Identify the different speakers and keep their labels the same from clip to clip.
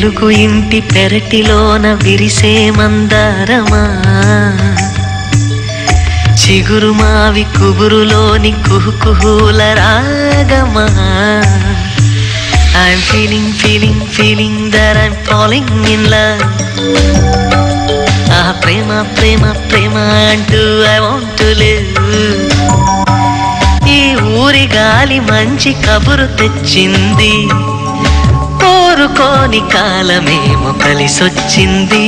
Speaker 1: వెలుగు ఇంటి పెరటిలోన విరిసే మందారమా? చిగురు మావి కుబురులోని కుహుకుహుల రాగమా? I'm feeling feeling feeling there I'm falling in love ఆ ప్రేమ ప్రేమ ప్రేమ అంటూ ఐ వాంట్ టు లివ్ ఈ ఊరి గాలి మంచి కబురు తెచ్చింది. కోరుకోని కాలమేమో కలిసొచ్చింది.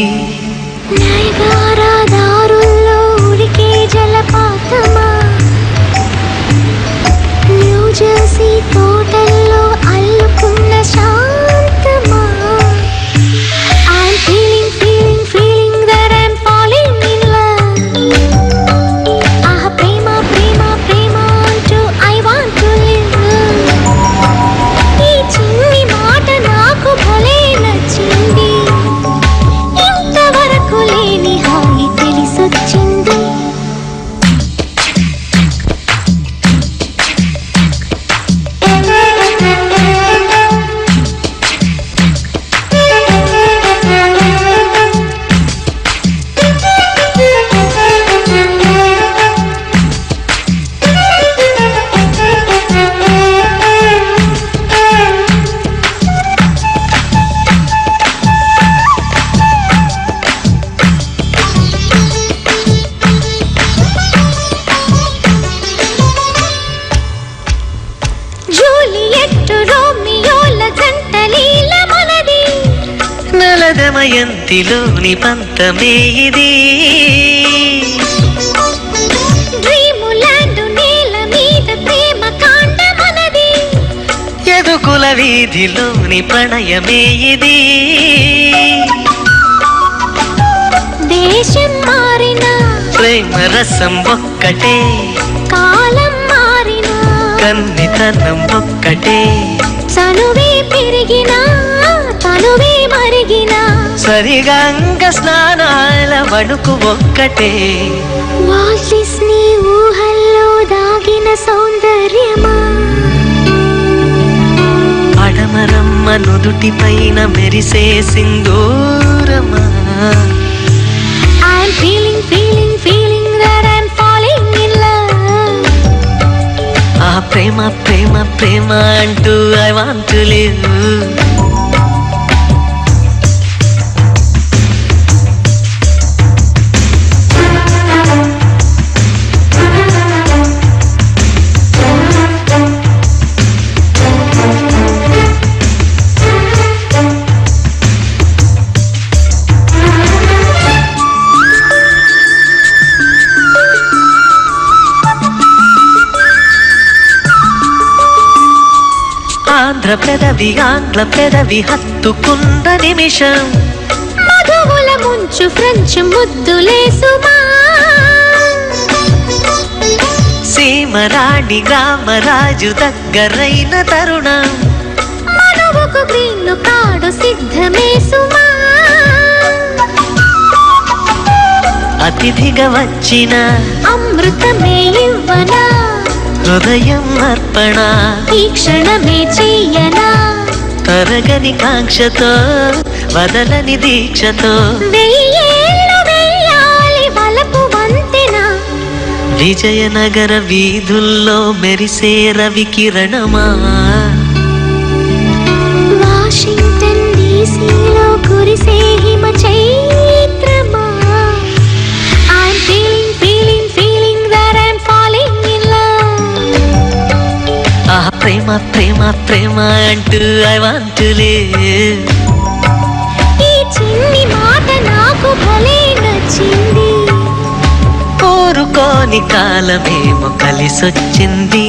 Speaker 1: నలదమయంతిలోని పంతమే ఇది. ఎదుకుల వీధిలోని ప్రణయమే ఇది.
Speaker 2: దేశం మారినా
Speaker 1: ప్రేమ రసం ఒక్కటే.
Speaker 2: కాలం మారినా
Speaker 1: కన్నితనం ఒక్కటే.
Speaker 2: చనువే పెరిగినా తనువే మరిగినా
Speaker 1: సరిగంగ స్నానాల వణుకు ఒక్కటే.
Speaker 2: వాల్ట్ డిస్నీ ఊహల్లో దాగిన సౌందర్యమా?
Speaker 1: పడమరమ్మ నుదుటి పైన మెరిసే సింధూరమా?
Speaker 2: I'm feeling, feeling, feeling that I'm falling in love.
Speaker 1: ఆ ప్రేమ ప్రేమ ప్రేమ అంటూ ఐ వాంట్ లివ్ ఆంధ్ర పెదవి ఆంగ్ల పెదవి హత్తుకున్న నిమిషం.
Speaker 2: మధువుల ముంచు ఫ్రెంచ్ ముద్దులేసుమా
Speaker 1: సీమరాణి గ్రామరాజు దగ్గరైన తరుణం.
Speaker 2: మనువుకు గ్రీన్ను కాడు సిద్ధమేసుమా
Speaker 1: అతిథిగా వచ్చిన
Speaker 2: అమృతమే ఇవ్వనా?
Speaker 1: హృదయం అర్పణ
Speaker 2: ఈ క్షణమే చెయ్యనా
Speaker 1: తరగని కాంక్షతో వదలని దీక్షతో విజయనగర వీధుల్లో మెరిసే రవి కిరణమా ప్రేమ ప్రేమ ప్రేమ అంటూ ఐ వాంట్
Speaker 2: ఈ చిన్ని మాట నాకు భలే నచ్చింది.
Speaker 1: కోరుకోని కాలమేమో కలిసొచ్చింది.